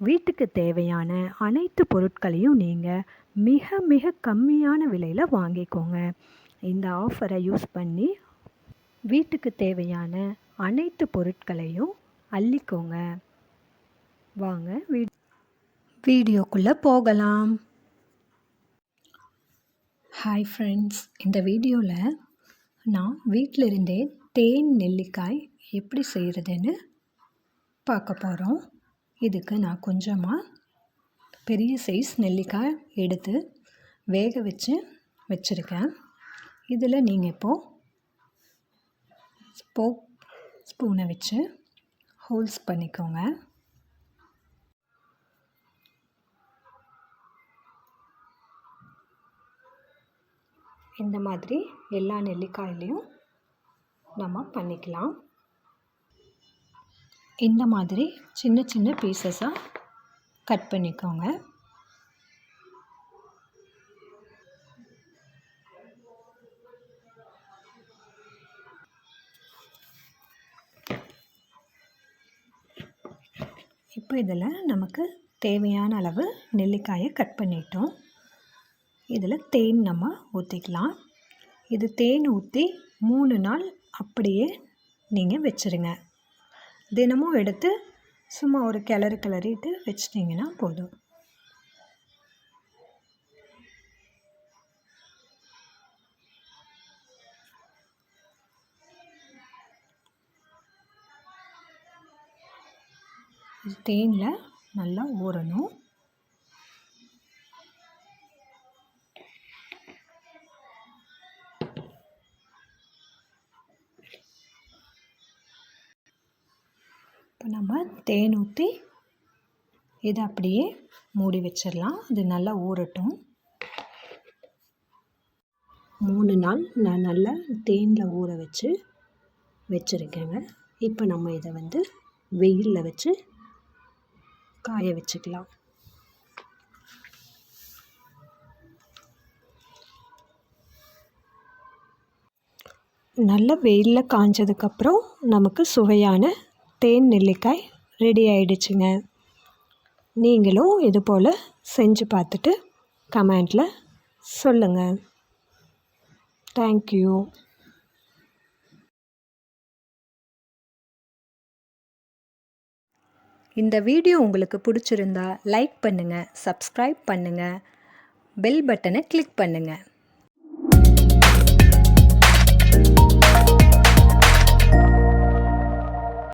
வீட்டுக்கு தேவையான அனைத்து பொருட்களையும் நீங்கள் மிக மிக கம்மியான விலையில் வாங்கிக்கோங்க. இந்த ஆஃபரை யூஸ் பண்ணி வீட்டுக்கு தேவையான அனைத்து பொருட்களையும் அள்ளிக்கோங்க. வாங்க வீ வீடியோக்குள்ளே போகலாம். ஹாய் ஃப்ரெண்ட்ஸ் இந்த வீடியோவில் நான் வீட்டில் இருந்தே தேன் நெல்லிக்காய் எப்படி செய்கிறதுன்னு பார்க்க போகிறோம் இதுக்கு நான் கொஞ்சமாக பெரிய சைஸ் நெல்லிக்காய் எடுத்து வேக வச்சு வச்சுருக்கேன். இதில் நீங்கள் இப்போது ஸ்போக் ஸ்பூனை வச்சு ஹோல்ஸ் பண்ணிக்கோங்க. இந்த மாதிரி எல்லா நெல்லிக்காயிலையும் நம்ம பண்ணிக்கலாம். இந்த மாதிரி சின்ன சின்ன பீசஸாக கட் பண்ணிக்கோங்க. இப்போ இதில் நமக்கு தேவையான அளவு நெல்லிக்காயை கட் பண்ணிட்டோம். இதில் தேன் நம்ம ஊற்றிக்கலாம் இது தேன் ஊற்றி மூணு நாள் அப்படியே நீங்கள் வச்சுருங்க. தினமும் எடுத்து சும்மா ஒரு கிளறு கிளறிட்டு வச்சிட்டிங்கன்னா போதும். தேனில் நல்லா ஊறணும். இப்போ நம்ம தேன் ஊற்றி இதை அப்படியே மூடி வச்சிடலாம். அது நல்லா ஊறட்டும். மூணு நாள் நான் நல்லா தேனில் ஊற வச்சு வச்சுருக்கேங்க. இப்போ நம்ம இதை வந்து வெயிலில் வச்சு காய வச்சுக்கலாம். நல்ல வெயிலில் காஞ்சதுக்கப்புறம் நமக்கு சுவையான தேன் நெல்லிக்காய் ரெடி ஆயிடுச்சுங்க. நீங்களும் இது போல் செஞ்சு பார்த்துட்டு கமெண்டில் சொல்லுங்கள் தேங்க்யூ இந்த வீடியோ உங்களுக்கு பிடிச்சிருந்தா லைக் பண்ணுங்கள் சப்ஸ்கிரைப் பண்ணுங்கள் பெல் பட்டனை கிளிக் பண்ணுங்கள்